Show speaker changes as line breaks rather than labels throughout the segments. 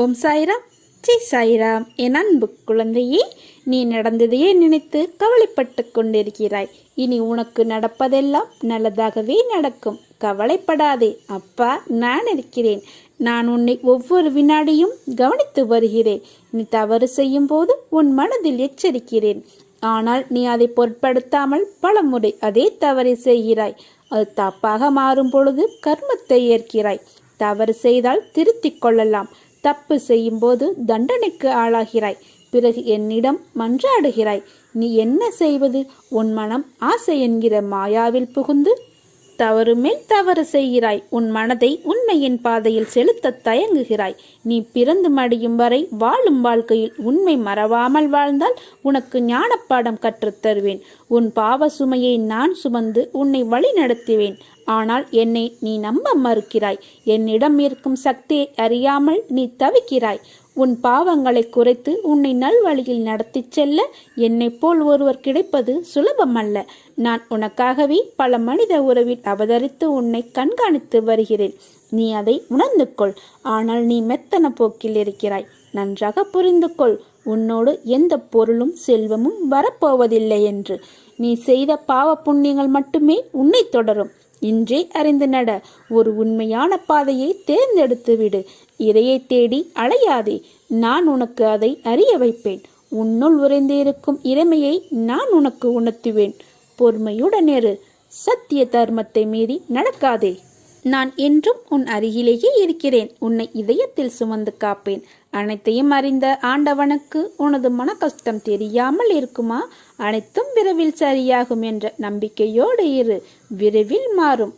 ஓம் சாய்ராம். ஜெய் சாய்ராம். என் அன்பு குழந்தையே நீ நடந்ததையே நினைத்து கவலைப்பட்டு கொண்டிருக்கிறாய். இனி உனக்கு நடப்பதெல்லாம் நல்லதாகவே நடக்கும். கவலைப்படாதே. அப்பா நான் இருக்கிறேன். நான் உன்னை ஒவ்வொரு வினாடியும் கவனித்து வருகிறேன். நீ தவறு செய்யும் போது உன் மனதில் எச்சரிக்கிறேன். ஆனால் நீ அதை பொருட்படுத்தாமல் பலமுறை அதே தவறை செய்கிறாய். அது தப்பாக மாறும் பொழுது கர்மத்தை ஏற்கிறாய். தவறு செய்தால் திருத்திக் கொள்ளலாம். தப்பு செய்யும்போது தண்டனைக்கு ஆளாகிறாய். பிறகு என்னிடம் மன்றாடுகிறாய். நீ என்ன செய்வது? உன் மனம் ஆசை என்கிற மாயாவில் புகுந்து தவறு மேல் தவறு செய்கிறாய். உன் மனதை உண்மையின் பாதையில் செலுத்த தயங்குகிறாய். நீ பிறந்து மடியும் வரை வாழும் வாழ்க்கையில் உண்மை மறவாமல் வாழ்ந்தால் உனக்கு ஞானப்பாடம் கற்றுத் தருவேன் உன் பாவ சுமையை நான் சுமந்து உன்னை வழி நடத்துவேன் ஆனால் என்னை நீ நம்ப மறுக்கிறாய். என்னிடம் இருக்கும் சக்தியை அறியாமல் நீ தவிக்கிறாய். உன் பாவங்களை குறைத்து உன்னை நல்வழியில் நடத்திச் செல்ல என்னை போல் ஒருவர் கிடைப்பது சுலபமல்ல. நான் உனக்காகவே பல மனித உறவில் அவதரித்து உன்னை கண்காணித்து வருகிறேன். நீ அதை உணர்ந்து கொள். ஆனால் நீ மெத்தன போக்கில் இருக்கிறாய். நன்றாக புரிந்து கொள். உன்னோடு எந்த பொருளும் செல்வமும் வரப்போவதில்லை என்று. நீ செய்த பாவ புண்ணியங்கள் மட்டுமே உன்னை தொடரும். இன்றே அறிந்து நட. ஒரு உண்மையான பாதையை தேர்ந்தெடுத்து விடு. இறையை தேடி அலையாதே. நான் உனக்கு அதை அறிய வைப்பேன். உன்னுள் உறைந்திருக்கும் இறைமையை நான் உனக்கு உணர்த்துவேன். பொறுமையுடன் இரு சத்திய தர்மத்தை மீறி நடக்காதே. நான் என்றும் உன் அருகிலேயே இருக்கிறேன். உன்னை இதயத்தில் சுமந்து காப்பேன். அனைத்தையும் அறிந்த ஆண்டவனுக்கு உனது மன கஷ்டம் தெரியாமல் இருக்குமா? அனைத்தும் விரைவில் சரியாகும் என்ற நம்பிக்கையோடு இரு. விரைவில் மாறும்.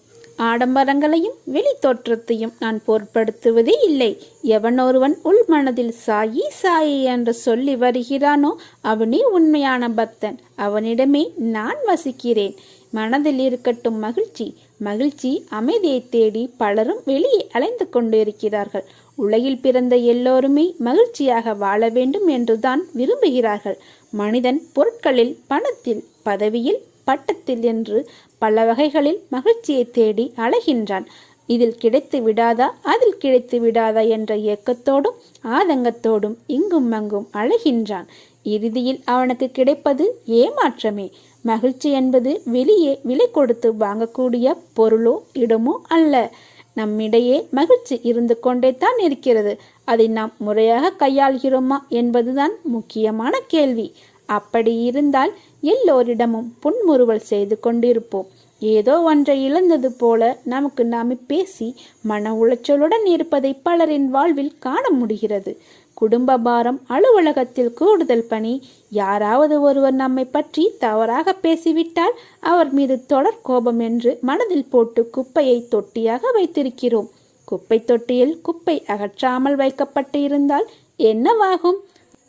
ஆடம்பரங்களையும் வெளி தோற்றத்தையும் நான் பொருட்படுத்துவதே இல்லை. எவனொருவன் உள் மனதில் சாயி சாயி என்று சொல்லி வருகிறானோ அவனே உண்மையான பக்தன். அவனிடமே நான் வசிக்கிறேன். மனதில் இருக்கட்டும் மகிழ்ச்சி. மகிழ்ச்சி அமைதியை தேடி பலரும் வெளியே அலைந்து கொண்டிருக்கிறார்கள். உலகில் பிறந்த எல்லோருமே மகிழ்ச்சியாக வாழ வேண்டும் என்றுதான் விரும்புகிறார்கள். மனிதன் பொருட்களில் பணத்தில் பதவியில் பட்டத்தில் என்று பல வகைகளில் மகிழ்ச்சியை தேடி அலைகின்றான். இதில் கிடைத்து விடாதா அதில் கிடைத்து விடாதா என்ற இயக்கத்தோடும் ஆதங்கத்தோடும் இங்கும் அங்கும் அழைகின்றான் இறுதியில் அவனுக்கு கிடைப்பது ஏமாற்றமே. மகிழ்ச்சி என்பது வெளியே விலை கொடுத்து வாங்கக்கூடிய பொருளோ இடமோ அல்ல. நம்மிடையே மகிழ்ச்சி இருந்து கொண்டே தான் இருக்கிறது. அதை நாம் முறையாக கையாள்கிறோமா என்பதுதான் முக்கியமான கேள்வி. அப்படி இருந்தால் எல்லோரிடமும் புன்முறுவல் செய்து கொண்டிருப்போம். ஏதோ ஒன்றை இழந்தது போல நமக்கு நாம் பேசி மன உளைச்சலுடன் இருப்பதை பலரின் வாழ்வில் காண முடிகிறது. குடும்ப பாரம் அலுவலகத்தில் கூடுதல் பணி. யாராவது ஒருவர் நம்மை பற்றி தவறாக பேசிவிட்டால் அவர் மீது தொடர் கோபம் என்று மனதில் போட்டு குப்பையை தொட்டியாக வைத்திருக்கிறோம். குப்பை தொட்டியில் குப்பை அகற்றாமல் வைக்கப்பட்டு இருந்தால் என்னவாகும்?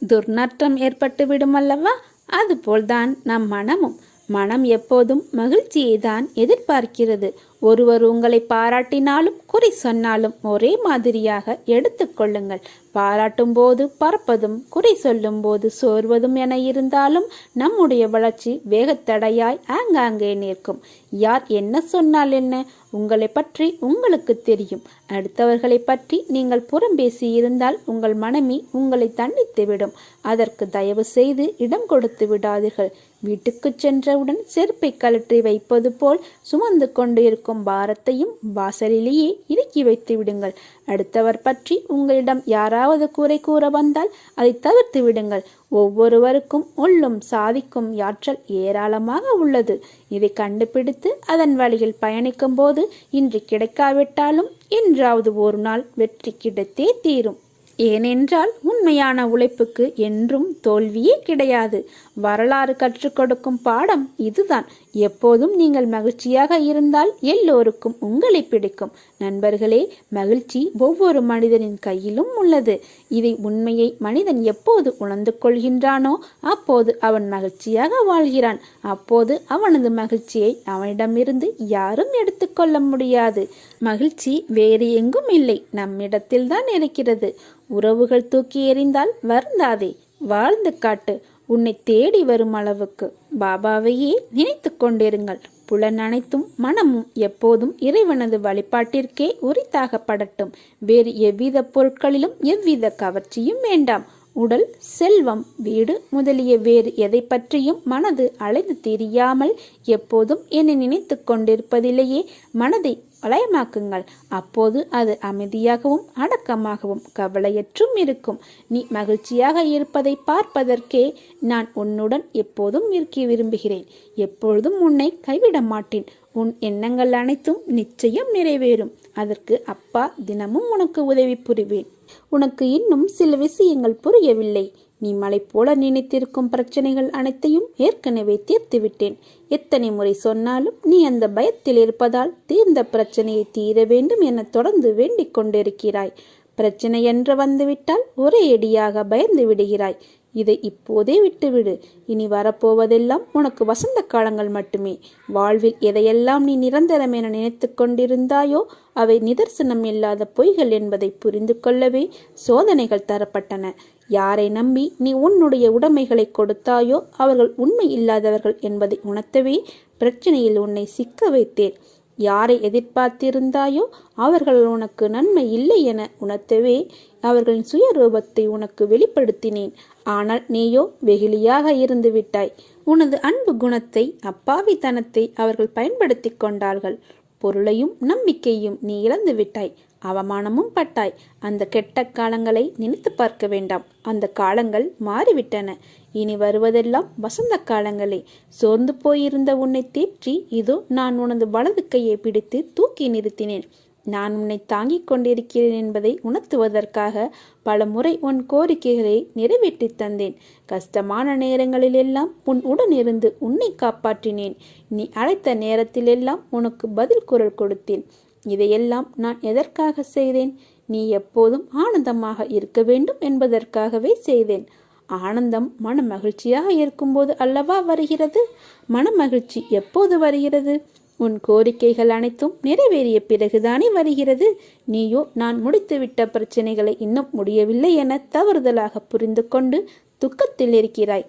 துர்நாற்றம் ஏற்பட்டு விடும் அல்லவா? அதுபோல்தான் நம் மனமும். மனம் எப்போதும் மகிழ்ச்சியை தான் எதிர்பார்க்கிறது. ஒருவர் உங்களை பாராட்டினாலும் குறை சொன்னாலும் ஒரே மாதிரியாக எடுத்துக்கொள்ளுங்கள் பாராட்டும் போது பறப்பதும் குறை சொல்லும் போது சோர்வதும் என இருந்தாலும் நம்முடைய வளர்ச்சி வேகத்தடையாய் ஆங்காங்கே நிற்கும். யார் என்ன சொன்னால் என்ன உங்களை பற்றி உங்களுக்கு தெரியும். அடுத்தவர்களை பற்றி நீங்கள் புறம் பேசி இருந்தால் உங்கள் மனமே உங்களை தண்டித்துவிடும். அதற்கு தயவு செய்து இடம் கொடுத்து விடாதீர்கள். வீட்டுக்கு சென்றவுடன் செருப்பை கழற்றி வைப்பது போல் சுமந்து கொண்டு இருக்கும் பாரத்தையும் வாசலிலேயே இறக்கி வைத்து விடுங்கள். அடுத்தவர் பற்றி உங்களிடம் யாராவது கூரை கூற வந்தால் அதை தவிர்த்து விடுங்கள். ஒவ்வொருவருக்கும் உள்ளும் சாதிக்கும் ஆற்றல் ஏராளமாக உள்ளது. இதை கண்டுபிடித்து அதன் வழியில் பயணிக்கும் போது இன்று கிடைக்காவிட்டாலும் என்றாவது ஒரு நாள் வெற்றி கிடைத்தே தீரும். ஏனென்றால் உண்மையான உழைப்புக்கு என்றும் தோல்வியே கிடையாது. வரலாறு கற்றுக் கொடுக்கும் பாடம் இதுதான். எப்போதும் நீங்கள் மகிழ்ச்சியாக இருந்தால் எல்லோருக்கும் உங்களை பிடிக்கும். நண்பர்களே மகிழ்ச்சி ஒவ்வொரு மனிதனின் கையிலும் உள்ளது. இதை உண்மையை மனிதன் எப்போது உணர்ந்து கொள்கின்றானோ அப்போது அவன் மகிழ்ச்சியாக வாழ்கிறான். அப்போது அவனது மகிழ்ச்சியை அவனிடமிருந்து யாரும் எடுத்துக்கொள்ள முடியாது. மகிழ்ச்சி வேறு எங்கும் இல்லை நம்மிடத்தில்தான் இருக்கிறது. உறவுகள் தூக்கி எறிந்தால் வருந்தாதே வாழ்ந்து காட்டு. உன்னை தேடி வரும் அளவுக்கு பாபாவையே நினைத்து கொண்டிருங்கள். புலன் அனைத்தும் மனமும் எப்போதும் இறைவனது வழிபாட்டிற்கே உரித்தாகப்படட்டும். வேறு எவ்வித பொருட்களிலும் எவ்வித கவர்ச்சியும் வேண்டாம். உடல் செல்வம் வீடு முதலிய வேறு எதை பற்றியும் மனது அலைந்து தெரியாமல் எப்போதும் என்னை நினைத்து கொண்டிருப்பதிலேயே மனதை வளையமாக்குங்கள். அப்போது அது அமைதியாகவும் அடக்கமாகவும் கவலையற்றும் இருக்கும். நீ மகிழ்ச்சியாக இருப்பதை பார்ப்பதற்கே நான் உன்னுடன் எப்போதும் இருக்க விரும்புகிறேன். எப்பொழுதும் உன்னை கைவிட மாட்டேன். உன் எண்ணங்கள் அனைத்தும் நிச்சயம் நிறைவேறும். அதற்கு அப்பா தினமும் உனக்கு உதவி புரிவேன். உனக்கு இன்னும் சில விஷயங்கள் புரியவில்லை. நீ மலை போல நினைத்திருக்கும் பிரச்சனைகள் அனைத்தையும் ஏற்கனவே தீர்த்து விட்டேன் எத்தனை முறை சொன்னாலும் நீ அந்த பயத்தில் இருப்பதால் தீர்ந்த பிரச்சனையை தீர வேண்டும் என தொடர்ந்து வேண்டிக் கொண்டிருக்கிறாய். பிரச்சனை என்று வந்துவிட்டால் ஒரே அடியாக பயந்து விடுகிறாய். இதை இப்போதே விட்டுவிடு. இனி வரப்போவதெல்லாம் உனக்கு வசந்த காலங்கள் மட்டுமே. வாழ்வில் எதையெல்லாம் நீ நிரந்தரம் என நினைத்து கொண்டிருந்தாயோ அவை நிதர்சனம் இல்லாத பொய்கள் என்பதை புரிந்து கொள்ளவே சோதனைகள் தரப்பட்டன. யாரை நம்பி நீ உன்னுடைய உடைமைகளை கொடுத்தாயோ அவர்கள் உண்மை இல்லாதவர்கள் என்பதை உணர்த்தவே பிரச்சனையில் உன்னை சிக்க வைத்தேன். யாரை எதிர்பார்த்திருந்தாயோ அவர்கள் உனக்கு நன்மை இல்லை என உணர்த்தவே அவர்களின் சுயரூபத்தை உனக்கு வெளிப்படுத்தினேன். ஆனால் நீயோ வெகுளியாக இருந்து விட்டாய். உனது அன்பு குணத்தை அப்பாவித்தனத்தை அவர்கள் பயன்படுத்தி கொண்டார்கள். பொருளையும் நம்பிக்கையும் நீ இழந்து விட்டாய். அவமானமும் பட்டாய். அந்த கெட்ட காலங்களை நினைத்து பார்க்க வேண்டாம். அந்த காலங்கள் மாறிவிட்டன. இனி வருவதெல்லாம் வசந்த காலங்களே. சோர்ந்து போயிருந்த உன்னை தேற்றி இதோ நான் உனது வலது கையை பிடித்து தூக்கி நிறுத்தினேன். நான் உன்னை தாங்கிக் கொண்டிருக்கிறேன் என்பதை உணர்த்துவதற்காக பல முறை உன் கோரிக்கைகளை நிறைவேற்றி தந்தேன். கஷ்டமான நேரங்களிலெல்லாம் உன் உடன் இருந்து உன்னை காப்பாற்றினேன். நீ அழைத்த நேரத்திலெல்லாம் உனக்கு பதில் குரல் கொடுத்தேன். இதையெல்லாம் நான் எதற்காக செய்தேன்? நீ எப்போதும் ஆனந்தமாக இருக்க வேண்டும் என்பதற்காகவே செய்தேன். ஆனந்தம் மன மகிழ்ச்சியாக இருக்கும்போது அல்லவா வருகிறது? மன மகிழ்ச்சி எப்போது வருகிறது? உன் கோரிக்கைகள் அனைத்தும் நிறைவேறிய பிறகுதானே வருகிறது. நீயோ நான் முடித்துவிட்ட பிரச்சனைகளை இன்னும் முடியவில்லை என தவறுதலாக புரிந்து கொண்டு துக்கத்தில் இருக்கிறாய்.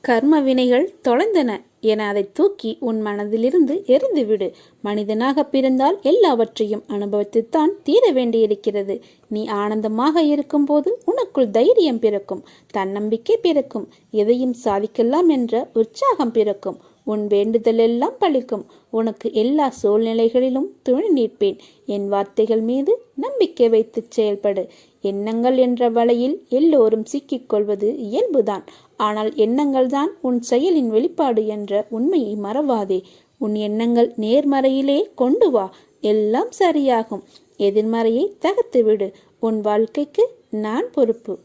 கர்ம வினைகள் தொலைந்தன என அதை தூக்கி உன் மனதிலிருந்து எரிந்துவிடு மனிதனாக பிறந்தால் எல்லாவற்றையும் அனுபவித்துத்தான் தீர வேண்டியிருக்கிறது. நீ ஆனந்தமாக இருக்கும்போது உனக்குள் தைரியம் பிறக்கும் தன்னம்பிக்கை பிறக்கும் எதையும் சாதிக்கலாம் என்ற உற்சாகம் பிறக்கும். உன் வேண்டுதலெல்லாம் பழிக்கும். உனக்கு எல்லா சூழ்நிலைகளிலும் துணை நிற்பேன். என் வார்த்தைகள் மீது நம்பிக்கை வைத்து செயல்படு. எண்ணங்கள் என்ற வலையில் எல்லோரும் சிக்கிக்கொள்வது இயல்புதான். ஆனால் எண்ணங்கள் தான் உன் செயலின் வெளிப்பாடு என்ற உண்மையை மறவாதே. உன் எண்ணங்கள் நேர்மறையிலே கொண்டு வா. எல்லாம் சரியாகும். எதிர்மறையை தகர்த்து விடு. உன் வாழ்க்கைக்கு நான் பொறுப்பு.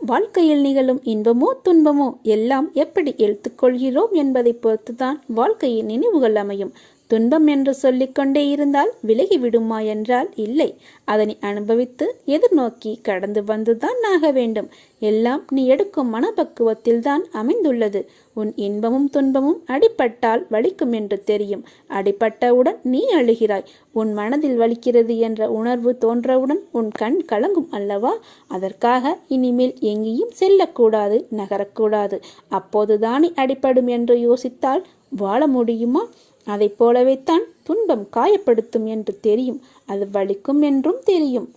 வாழ்க்கையில் நிகழும் இன்பமோ துன்பமோ எல்லாம் எப்படி எடுத்துக்கொள்கிறோம் என்பதை பொறுத்துதான் வாழ்க்கையின் நினைவுகள் அமையும். துன்பம் என்று சொல்லிக்கொண்டே இருந்தால் விலகி விடுமா என்றால் இல்லை. அதனை அனுபவித்து எதிர்நோக்கி கடந்து வந்துதான் ஆக வேண்டும். எல்லாம் நீ எடுக்கும் மனப்பக்குவத்தில் தான் அமைந்துள்ளது. உன் இன்பமும் துன்பமும் அடிப்பட்டால் வலிக்கும் என்று தெரியும். அடிப்பட்டவுடன் நீ அழுகிறாய். உன் மனதில் வலிக்கிறது என்ற உணர்வு தோன்றவுடன் உன் கண் கலங்கும் அல்லவா? அதற்காக இனிமேல் எங்கேயும் செல்லக்கூடாது நகரக்கூடாது. அப்போதுதானே அடிப்படும் என்று யோசித்தால் வாழ முடியுமா? அதைப் போலவேத்தான் துன்பம் காயப்படுத்தும் என்று தெரியும். அது வலிக்கும் என்றும் தெரியும்.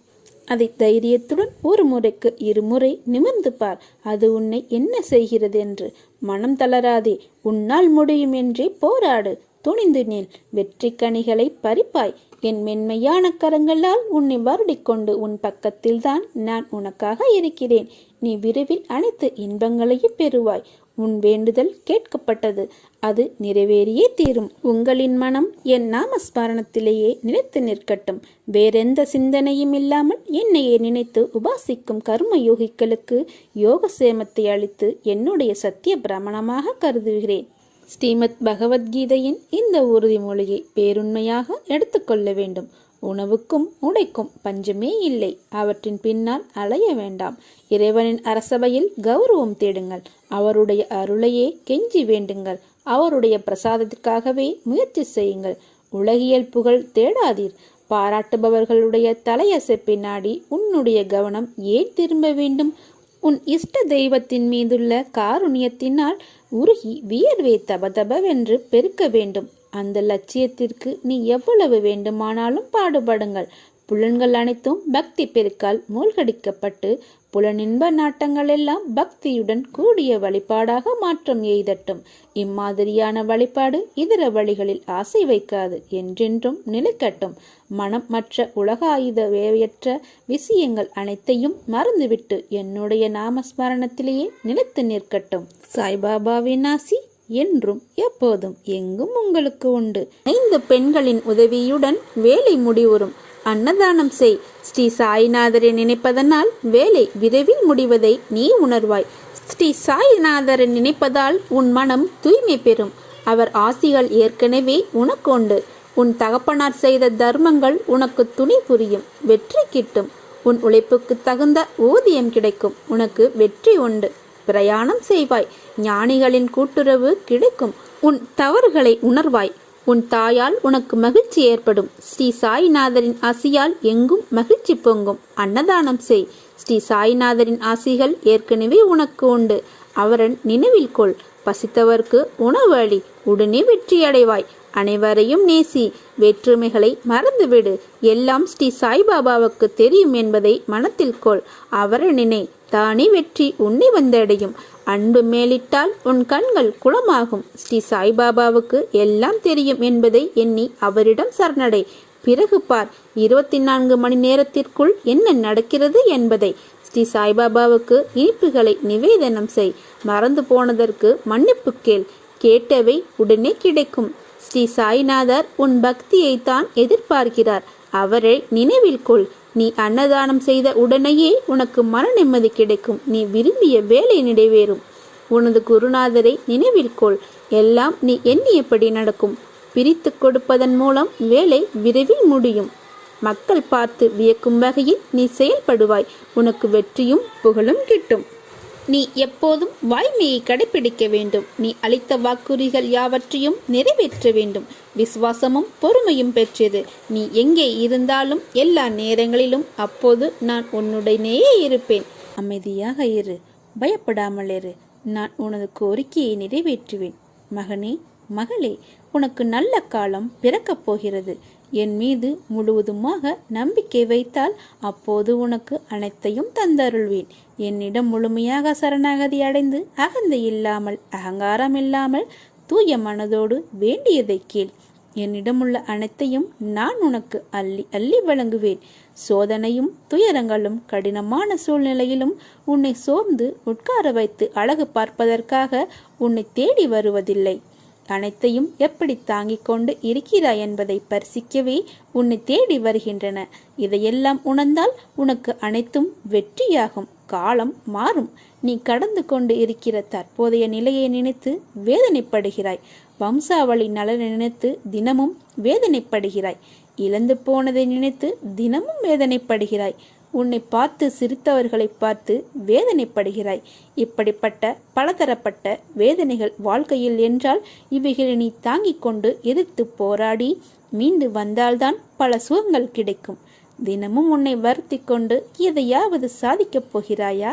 அதை தைரியத்துடன் ஒரு முறைக்கு இருமுறை நிமிர்ந்து பார். அது உன்னை என்ன செய்கிறது என்று. மனம் தளராதே. உன்னால் முடியும் என்றே போராடு. துணிந்து நீள் வெற்றி கனிகளை பறிப்பாய். என் மென்மையான கரங்களால் உன்னை வருடிக்கொண்டு உன் பக்கத்தில்தான் நான் உனக்காக இருக்கிறேன். நீ விரைவில் அனைத்து இன்பங்களையும் பெறுவாய். உன் வேண்டுதல் கேட்கப்பட்டது. அது நிறைவேறியே தீரும். உங்களின் மனம் என் நாமஸ்மரணத்திலேயே நிலைத்து நிற்கட்டும். வேறெந்த சிந்தனையும் இல்லாமல் என்னையே நினைத்து உபாசிக்கும் கர்ம யோகிகளுக்கு யோக சேமத்தை அளித்து என்னுடைய சத்திய பிரமணமாக கருதுகிறேன். ஸ்ரீமத் பகவத்கீதையின் இந்த உறுதிமொழியை பேருண்மையாக எடுத்துக்கொள்ள வேண்டும். உணவுக்கும் உடைக்கும் பஞ்சமே இல்லை. அவற்றின் பின்னால் அலைய வேண்டாம். இறைவனின் அரசபையில் கௌரவம் தேடுங்கள். அவருடைய அருளையே கெஞ்சி வேண்டுங்கள். அவருடைய பிரசாதத்திற்காகவே முயற்சி செய்யுங்கள். உலகியல் புகழ் தேடாதீர். பாராட்டுபவர்களுடைய தலையசை நாடி உன்னுடைய கவனம் ஏன் திரும்ப வேண்டும்? உன் இஷ்ட தெய்வத்தின் மீதுள்ள காருண்யத்தினால் உருகி வியர்வே தபதபவென்று பெருக்க வேண்டும். அந்த லட்சியத்திற்கு நீ எவ்வளவு வேண்டுமானாலும் பாடுபடுங்கள். புலன்கள் அனைத்தும் பக்தி பெருக்கால் மூழ்கடிக்கப்பட்டு புலனின்ப நாட்டங்கள் எல்லாம் பக்தியுடன் கூடிய வழிபாடாக மாற்றம் எய்தட்டும். இம்மாதிரியான வழிபாடு இதர வழிகளில் ஆசை வைக்காது என்றென்றும் நிலைக்கட்டும். மனம் மற்ற உலக ஆயுத வேவையற்ற விஷயங்கள் அனைத்தையும் மறந்துவிட்டு என்னுடைய நாமஸ்மரணத்திலேயே நிலைத்து நிற்கட்டும். சாய்பாபாவின் ஆசி என்றும் எப்போதும் எங்கும் உங்களுக்கு உண்டு. ஐந்து பெண்களின் உதவியுடன் வேலை முடிவுறும். அன்னதானம் செய். ஸ்ரீ சாய்நாதரை நினைப்பதனால் வேலை விரைவில் முடிவதை நீ உணர்வாய். ஸ்ரீ சாய்நாதரை நினைப்பதால் உன் மனம் தூய்மை பெறும். அவர் ஆசிகள் ஏற்கனவே உனக்கு உண்டு. உன் தகப்பனார் செய்த தர்மங்கள் உனக்கு துணி புரியும். வெற்றி கிட்டும். உன் உழைப்புக்கு தகுந்த ஊதியம் கிடைக்கும். உனக்கு வெற்றி உண்டு. பிரயாணம் செய்வாய். ஞானிகளின் கூட்டுறவு கிடைக்கும். உன் தவறுகளை உணர்வாய். உன் தாயால் உனக்கு மகிழ்ச்சி ஏற்படும். ஸ்ரீ சாய்நாதரின் ஆசியால் எங்கும் மகிழ்ச்சி பொங்கும். அன்னதானம் செய். ஸ்ரீ சாய்நாதரின் ஆசிகள் ஏற்கனவே உனக்கு உண்டு. அவரன் நினைவில் கொள். பசித்தவர்க்கு உணவு அளி உடனே வெற்றியடைவாய். அனைவரையும் நேசி. வேற்றுமைகளை மறந்துவிடு. எல்லாம் ஸ்ரீ சாய்பாபாவுக்கு தெரியும் என்பதை மனத்தில் கொள். அவர நினை. தானே வெற்றி உன்னை வந்தடையும். அன்பு மேலிட்டால் உன் கண்கள் குளமாகும். ஸ்ரீ சாய்பாபாவுக்கு எல்லாம் தெரியும் என்பதை எண்ணி அவரிடம் சரணடை. பிறகு பார். இருபத்தி நான்கு மணி நேரத்திற்குள் என்ன நடக்கிறது என்பதை. ஸ்ரீ சாய்பாபாவுக்கு இனிப்புகளை நிவேதனம் செய். மறந்து போனதற்கு மன்னிப்பு கேள். கேட்டவை உடனே கிடைக்கும். ஸ்ரீ சாய்நாதர் உன் பக்தியை தான் எதிர்பார்க்கிறார். அவரை நினைவில் கொள். நீ அன்னதானம் செய்த உடனேயே உனக்கு மன நிம்மதி கிடைக்கும். நீ விரும்பிய வேலை நிறைவேறும். உனது குருநாதரை நினைவில் கொள். எல்லாம் நீ எண்ணியபடி நடக்கும். பிரித்து கொடுப்பதன் மூலம் வேலை விரைவில் முடியும். மக்கள் பார்த்து வியக்கும் வகையில் நீ செயல்படுவாய். உனக்கு வெற்றியும் புகழும் கிட்டும். நீ எப்போதும் வாய்மையை கடைபிடிக்க வேண்டும். நீ அளித்த வாக்குறுதிகள் யாவற்றையும் நிறைவேற்ற வேண்டும். விசுவாசமும் பொறுமையும் பெற்றது. நீ எங்கே இருந்தாலும் எல்லா நேரங்களிலும் அப்போது நான் உன்னுடனேயே இருப்பேன். அமைதியாக இரு. பயப்படாமல் இரு. நான் உனது கோரிக்கையை நிறைவேற்றுவேன். மகனே மகளே உனக்கு நல்ல காலம் பிறக்கப் போகிறது. என் மீது முழுவதுமாக நம்பிக்கை வைத்தால் அப்போது உனக்கு அனைத்தையும் தந்தருள்வேன். என்னிடம் முழுமையாக சரணாகதி அடைந்து அகந்தை இல்லாமல் அகங்காரம் இல்லாமல் தூய மனதோடு வேண்டியதை கேள். என்னிடமுள்ள அனைத்தையும் நான் உனக்கு அள்ளி அள்ளி வழங்குவேன். சோதனையும் துயரங்களும் கடினமான சூழ்நிலையிலும் உன்னை சோர்ந்து உட்கார வைத்து அழகு பார்ப்பதற்காக உன்னை தேடி வருவதில்லை. அனைத்தையும் எப்படி தாங்கிக் கொண்டு இருக்கிறாய் என்பதை பரிசிக்கவே உன்னை தேடி வருகின்றன. இதையெல்லாம் உணர்ந்தால் உனக்கு அனைத்தும் வெற்றியாகும். காலம் மாறும். நீ கடந்து கொண்டு இருக்கிற தற்போதைய நிலையை நினைத்து வேதனைப்படுகிறாய். வம்சாவளி நலனை நினைத்து தினமும் வேதனைப்படுகிறாய். இழந்து போனதை நினைத்து தினமும் வேதனைப்படுகிறாய். உன்னை பார்த்து சிரித்தவர்களை பார்த்து வேதனைப்படுகிறாய். இப்படிப்பட்ட பலதரப்பட்ட வேதனைகள் வாழ்க்கையில் என்றால் இவைகளை நீ தாங்கிக் கொண்டு எதிர்த்து போராடி மீண்டு வந்தால்தான் பல சுகங்கள் கிடைக்கும். தினமும் உன்னை வருத்தி கொண்டு எதையாவது சாதிக்கப் போகிறாயா?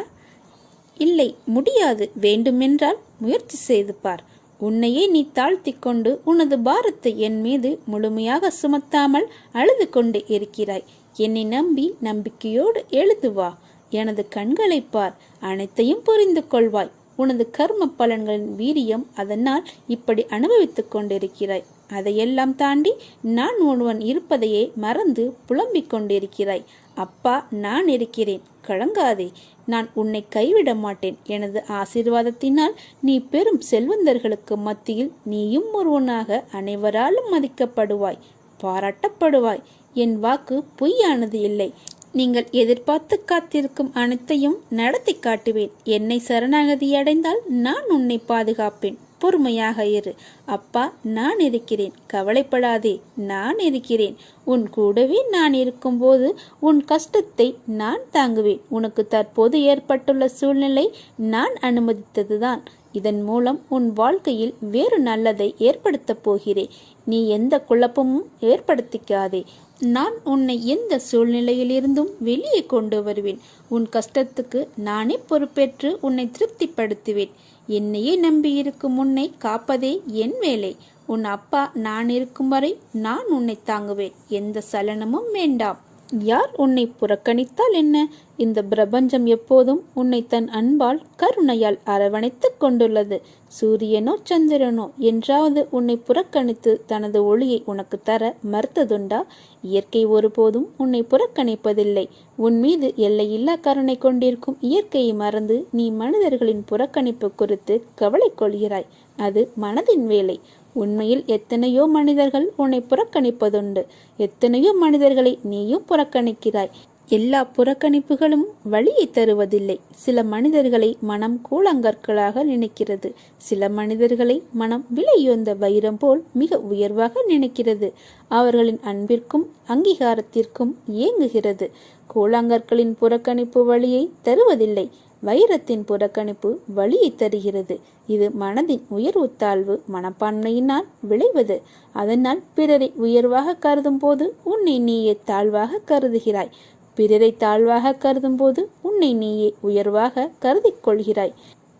இல்லை முடியாது. வேண்டுமென்றால் முயற்சி செய்து பார். உன்னையே நீ தாழ்த்தி கொண்டு உனது பாரத்தை என் மீது முழுமையாக சுமத்தாமல் அழுது கொண்டு இருக்கிறாய். என்னை நம்பி நம்பிக்கையோடு எழுதுவா எனது கண்களை பார். அனைத்தையும் புரிந்து கொள்வாய். உனது கர்ம பலன்களின் வீரியம் அதனால் இப்படி அனுபவித்துக் கொண்டிருக்கிறாய். அதையெல்லாம் தாண்டி நான் ஒருவன் இருப்பதையே மறந்து புலம்பிக் கொண்டிருக்கிறாய். அப்பா நான் இருக்கிறேன். கலங்காதே. நான் உன்னை கைவிட மாட்டேன். எனது ஆசீர்வாதத்தினால் நீ பெரும் செல்வந்தர்களுக்கு மத்தியில் நீயும் ஒருவனாக அனைவராலும் மதிக்கப்படுவாய். பாராட்டப்படுவாய். என் வாக்கு பொய்யானது இல்லை. நீங்கள் எதிர்பார்த்து காத்திருக்கும் அனைத்தையும் நடத்தி காட்டுவேன். என்னை சரணாகதி அடைந்தால் நான் உன்னை பாதுகாப்பேன். பொறுமையாக இரு. அப்பா நான் இருக்கிறேன். கவலைப்படாதே நான் இருக்கிறேன். உன் கூடவே நான் இருக்கும்போது உன் கஷ்டத்தை நான் தாங்குவேன். உனக்கு தற்போது ஏற்பட்டுள்ள சூழ்நிலை நான் அனுமதித்ததுதான். இதன் மூலம் உன் வாழ்க்கையில் வேறு நல்லதை ஏற்படுத்தப் போகிறேன். நீ எந்த குழப்பமும் ஏற்படுத்திக்காதே. நான் உன்னை எந்த சூழ்நிலையிலிருந்தும் வெளியே கொண்டு வருவேன். உன் கஷ்டத்துக்கு நானே பொறுப்பேற்று உன்னை திருப்திப்படுத்துவேன். என்னையே நம்பியிருக்கும் உன்னை காப்பதே என் வேலை. உன் அப்பா நான் இருக்கும் வரை நான் உன்னை தாங்குவேன். எந்த சலனமும் வேண்டாம். யார் உன்னை புறக்கணித்தால் என்ன? இந்த பிரபஞ்சம் எப்போதும் உன்னை தன் அன்பால் கருணையால் அரவணைத்துக் கொண்டுள்ளது. சூரியனோ சந்திரனோ என்றாவது உன்னை புறக்கணித்து தனது ஒளியை உனக்கு தர மறுத்ததுண்டா? இயற்கை ஒருபோதும் உன்னை புறக்கணிப்பதில்லை. உன் மீது எல்லையில்லா கருணை கொண்டிருக்கும் இயற்கையை மறந்து நீ மனிதர்களின் புறக்கணிப்பு குறித்து கவலை கொள்கிறாய். அது மனதின் வேலை. உண்மையில் எத்தனையோ மனிதர்கள் உன்னை புறக்கணிப்பதுண்டு. எத்தனையோ மனிதர்களை நீயும் புறக்கணிக்கிறாய். எல்லா புறக்கணிப்புகளும் வழியை தருவதில்லை. சில மனிதர்களை மனம் கூழங்கற்களாக நினைக்கிறது. சில மனிதர்களை மனம் விலையுந்த வைரம் போல் மிக உயர்வாக நினைக்கிறது. அவர்களின் அன்பிற்கும் அங்கீகாரத்திற்கும் இயங்குகிறது. கூழாங்கற்களின் புறக்கணிப்பு வழியை தருவதில்லை. வைரத்தின் புறக்கணிப்பு வழியை தருகிறது. இது மனதின் உயர்வு தாழ்வு மனப்பான்மையினால் விளைவது. அதனால் பிறரை உயர்வாக கருதும் போது உன்னை நீயே தாழ்வாக கருதுகிறாய். பிறரை தாழ்வாக கருதும் போது உன்னை நீயே உயர்வாக கருதிக்கொள்கிறாய்.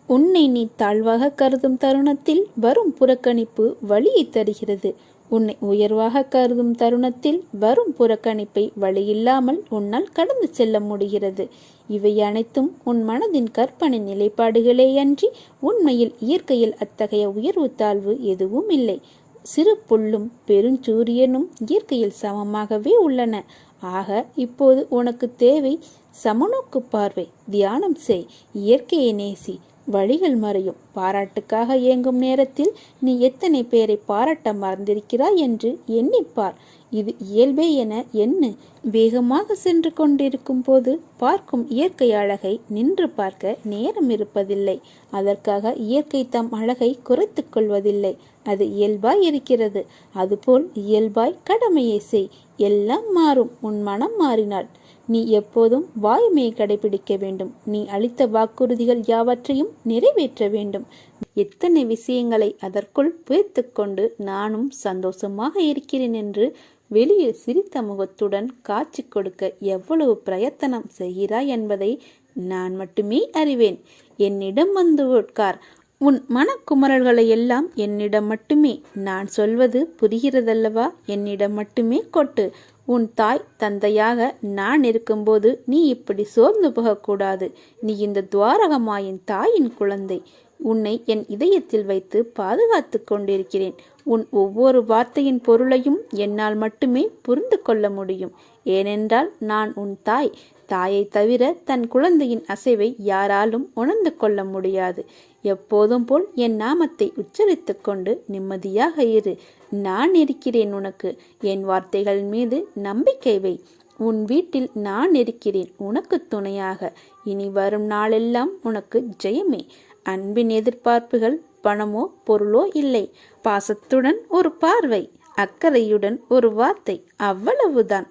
உன்னை நீ தாழ்வாக கருதும் தருணத்தில் வரும் புறக்கணிப்பு வழியை தருகிறது. உன்னை உயர்வாக கருதும் தருணத்தில் வரும் புறக்கணிப்பை வழியில்லாமல் உன்னால் கடந்து செல்ல முடிகிறது. இவை அனைத்தும் உன் மனதின் கற்பனை நிலைப்பாடுகளேயன்றி உண்மையில் இயற்கையில் அத்தகைய உயர்வு தாழ்வு எதுவும் இல்லை. சிறு புல்லும் பெருஞ்சூரியனும் இயற்கையில் சமமாகவே உள்ளன. ஆக இப்போது உனக்கு தேவை சமநோக்கு பார்வை. தியானம் செய். இயற்கையை நேசி. வழிகள் மறையும். பாராட்டுக்காக இயங்கும் நேரத்தில் நீ எத்தனை பேரை பாராட்ட மறந்திருக்கிறாய் என்று எண்ணிப்பார். இது இயல்பே என எண்ணு. வேகமாக சென்று கொண்டிருக்கும் போது பார்க்கும் இயற்கை அழகை நின்று பார்க்க நேரம் இருப்பதில்லை. அதற்காக இயற்கை தம் அழகை குறைத்து கொள்வதில்லை. அது இயல்பாய் இருக்கிறது. அதுபோல் இயல்பாய் கடமையை செய். எல்லாம் மாறும். உன் மனம் மாறினாள் நீ எப்போதும் வாய்மையை கடைபிடிக்க வேண்டும். நீ அளித்த வாக்குறுதிகள் யாவற்றையும் நிறைவேற்ற வேண்டும். எத்தனை விஷயங்களை அதற்குள் புயத்து கொண்டு நானும் சந்தோஷமாக இருக்கிறேன் என்று வெளியே சிரித்த முகத்துடன் காட்சி கொடுக்க எவ்வளவு பிரயத்தனம் செய்கிறாய் என்பதை நான் மட்டுமே அறிவேன். என்னிடம் வந்து உட்கார். உன் மனக்குமரல்களை எல்லாம் என்னிடம் மட்டுமே. நான் சொல்வது புரிகிறதல்லவா? என்னிடம் மட்டுமே கொட்டு. உன் தாய் தந்தையாக நான் இருக்கும்போது நீ இப்படி சோர்ந்து போகக்கூடாது. நீ இந்த துவாரகமாயின் தாயின் குழந்தை. உன்னை என் இதயத்தில் வைத்து பாதுகாத்து கொண்டிருக்கிறேன். உன் ஒவ்வொரு வார்த்தையின் பொருளையும் என்னால் மட்டுமே புரிந்து கொள்ள முடியும். ஏனென்றால் நான் உன் தாய். தாயை தவிர தன் குழந்தையின் அசைவை யாராலும் உணர்ந்து கொள்ள முடியாது. எப்போதும் போல் என் நாமத்தை உச்சரித்துக்கொண்டு நிம்மதியாக இரு. நான் இருக்கிறேன் உனக்கு. என் வார்த்தைகள் மீது நம்பிக்கை வை. உன் வீட்டில் நான் இருக்கிறேன். உனக்கு துணையாக. இனி வரும் நாளெல்லாம் உனக்கு ஜெயமே. அன்பின் எதிர்பார்ப்புகள் பணமோ பொருளோ இல்லை. பாசத்துடன் ஒரு பார்வை. அக்கறையுடன் ஒரு வார்த்தை. அவ்வளவுதான்.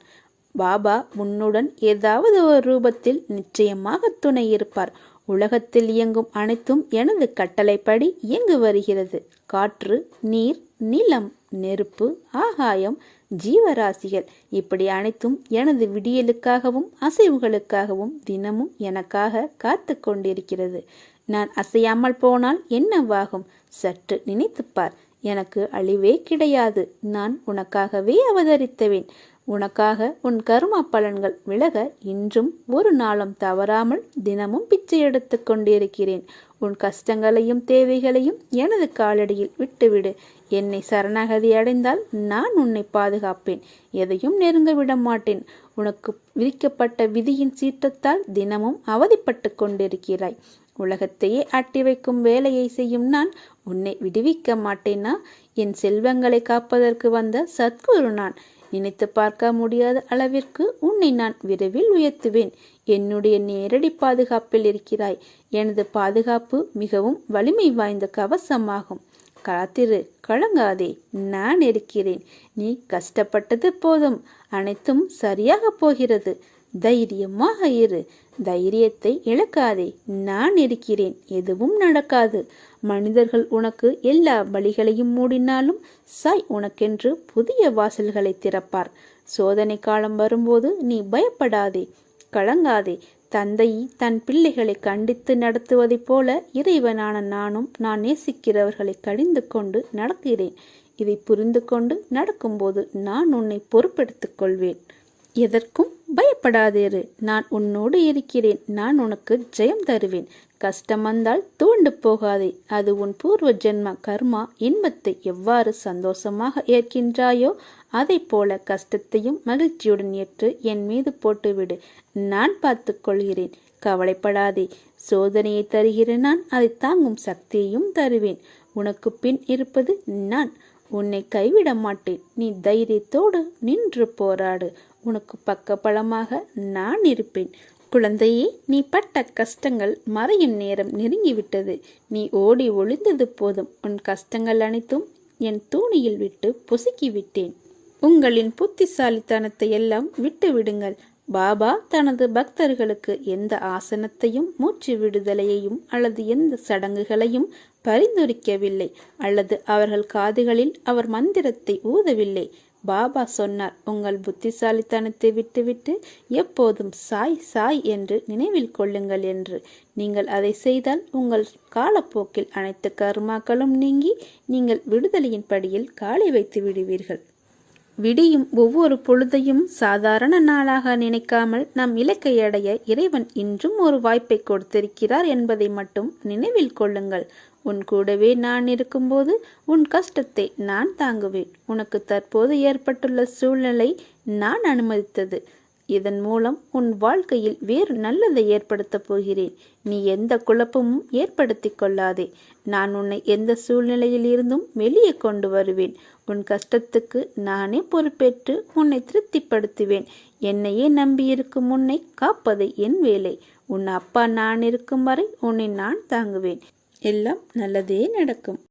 பாபா உன்னுடன் ஏதாவது ஒரு ரூபத்தில் நிச்சயமாக துணை இருப்பார். உலகத்தில் இயங்கும் அனைத்தும் எனது கட்டளைப்படி இயங்கு வருகிறது. காற்று நீர் நிலம். நெருப்பு ஆகாயம் ஜீவராசிகள். இப்படி அனைத்தும் எனது விடியலுக்காகவும் அசைவுகளுக்காகவும் தினமும் எனக்காக காத்து கொண்டிருக்கிறது. நான் அசையாமல் போனால் என்னவாகும்? சற்று நினைத்துப்பார். எனக்கு அழிவே கிடையாது. நான் உனக்காகவே அவதரித்தவேன். உனக்காக உன் கருமா பலன்கள் விலக இன்றும் ஒரு நாளும் தவறாமல் தினமும் பிச்சை எடுத்து கொண்டிருக்கிறேன். உன் கஷ்டங்களையும் தேவைகளையும் எனது காலடியில் விட்டுவிடு. என்னை சரணாகதி அடைந்தால் நான் உன்னை பாதுகாப்பேன். எதையும் நெருங்க விட மாட்டேன் உனக்கு விதிக்கப்பட்ட விதியின் சீற்றத்தால் தினமும் அவதிப்பட்டு கொண்டிருக்கிறாய். உலகத்தையே ஆட்டி வைக்கும் வேலையை செய்யும் நான் உன்னை விடுவிக்க மாட்டேனா? என் செல்வங்களை காப்பதற்கு வந்த சத்குரு நான். நினைத்து பார்க்க முடியாத அளவிற்கு உன்னை நான் விரைவில் உயர்த்துவேன். என்னுடைய நேரடி பாதுகாப்பில் இருக்கிறாய். எனது பாதுகாப்பு மிகவும் வலிமை வாய்ந்த கவசமாகும். காத்திரு கலங்காதே. நான் இருக்கிறேன். நீ கஷ்டப்பட்டது போதும். அனைத்தும் சரியாக போகிறது. தைரியமாக இரு. தைரியத்தை இழக்காதே. நான் இருக்கிறேன். எதுவும் நடக்காது. மனிதர்கள் உனக்கு எல்லா வழிகளையும் மூடினாலும் சாய் உனக்கென்று புதிய வாசல்களை திறப்பார். சோதனை காலம் வரும்போது நீ பயப்படாதே கலங்காதே. தந்தை தன் பிள்ளைகளை கண்டித்து நடத்துவதைப் போல இறைவனான நானும் நான் நேசிக்கிறவர்களை கடிந்து கொண்டு நடக்கிறேன். இதை புரிந்து கொண்டு நடக்கும்போது நான் உன்னை பொறுப்பெடுத்துக் கொள்வேன். எதற்கும் பயப்படாதேரு நான் உன்னோடு இருக்கிறேன். நான் உனக்கு ஜெயம் தருவேன். கஷ்டம் வந்தால் தூண்டு போகாதே. அது உன் பூர்வ ஜென்ம கர்மா இன்பத்தை எவ்வாறு சந்தோஷமாக ஏற்கின்றாயோ அதை போல கஷ்டத்தையும் மகிழ்ச்சியுடன் ஏற்று என் மீது போட்டுவிடு. நான் பார்த்து கொள்கிறேன். கவலைப்படாதே. சோதனையை தருகிற நான் அதை தாங்கும் சக்தியையும் தருவேன். உனக்கு பின் இருப்பது நான். உன்னை கைவிட மாட்டேன். நீ தைரியத்தோடு நின்று போராடு. உனக்கு பக்கபலமாக நான் இருப்பேன். குழந்தையே நீ பட்ட கஷ்டங்கள் மறையும் நேரம் நெருங்கிவிட்டது. நீ ஓடி ஒளிந்தது போதும். உன் கஷ்டங்கள் அனைத்தும் என் தூணியில் விட்டு பொசுக்கி விட்டேன் உங்களின் புத்திசாலித்தனத்தை எல்லாம் விட்டு விடுங்கள் பாபா தனது பக்தர்களுக்கு எந்த ஆசனத்தையும் மூச்சு விடுதலையையும் அல்லது எந்த சடங்குகளையும் பரிந்துரைக்கவில்லை. அல்லது அவர்கள் காதுகளில் அவர் மந்திரத்தை ஊதவில்லை. பாபா சொன்னார் உங்கள் புத்திசாலித்தனத்தை விட்டுவிட்டு எப்போதும் சாய் சாய் என்று நினைவில் கொள்ளுங்கள் என்று. நீங்கள் அதை செய்தால் உங்கள் காலப்போக்கில் அனைத்து கர்மாக்களும் நீங்கி நீங்கள் விடுதலையின் படியில் காலை வைத்து விடுவீர்கள். விடியும் ஒவ்வொரு பொழுதையும் சாதாரண நாளாக நினைக்காமல் நம் இலக்கை அடைய இறைவன் இன்றும் ஒரு வாய்ப்பை கொடுத்திருக்கிறார் என்பதை மட்டும் நினைவில் கொள்ளுங்கள். உன் கூடவே நான் இருக்கும்போது உன் கஷ்டத்தை நான் தாங்குவேன். உனக்கு தற்போது ஏற்பட்டுள்ள சூழ்நிலை நான் அனுமதித்தது. இதன் மூலம் உன் வாழ்க்கையில் வேறு நல்லதை ஏற்படுத்தப் போகிறேன். நீ எந்த குழப்பமும் ஏற்படுத்தி கொள்ளாதே. நான் உன்னை எந்த சூழ்நிலையில் இருந்தும் வெளியே கொண்டு வருவேன். உன் கஷ்டத்துக்கு நானே பொறுப்பேற்று உன்னை திருப்திப்படுத்துவேன். என்னையே நம்பியிருக்கும் உன்னை காப்பது என் வேலை. உன் அப்பா நான் இருக்கும் வரை உன்னை நான் தாங்குவேன். எல்லாம் நல்லதே நடக்கும்.